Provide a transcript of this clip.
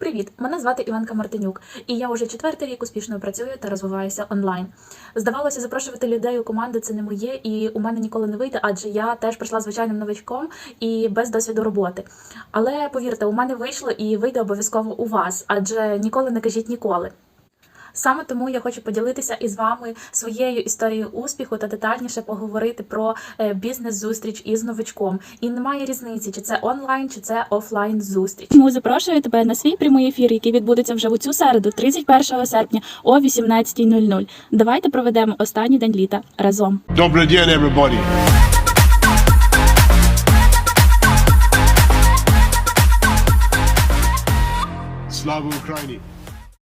Привіт! Мене звати Іванка Мартинюк, і я уже четвертий рік успішно працюю та розвиваюся онлайн. Здавалося, запрошувати людей у команду це не моє, і у мене ніколи не вийде, адже я теж прийшла звичайним новичком і без досвіду роботи. Але повірте, у мене вийшло і вийде обов'язково у вас, адже ніколи не кажіть ніколи. Саме тому я хочу поділитися із вами своєю історією успіху та детальніше поговорити про е, бізнес-зустріч із новичком. І немає різниці, чи це онлайн, чи це офлайн зустріч. Тому запрошую тебе на свій прямий ефір, який відбудеться вже у цю середу, 31 серпня о 18.00. Давайте проведемо останній день літа разом. Добрый день, everybody. Слава Україні!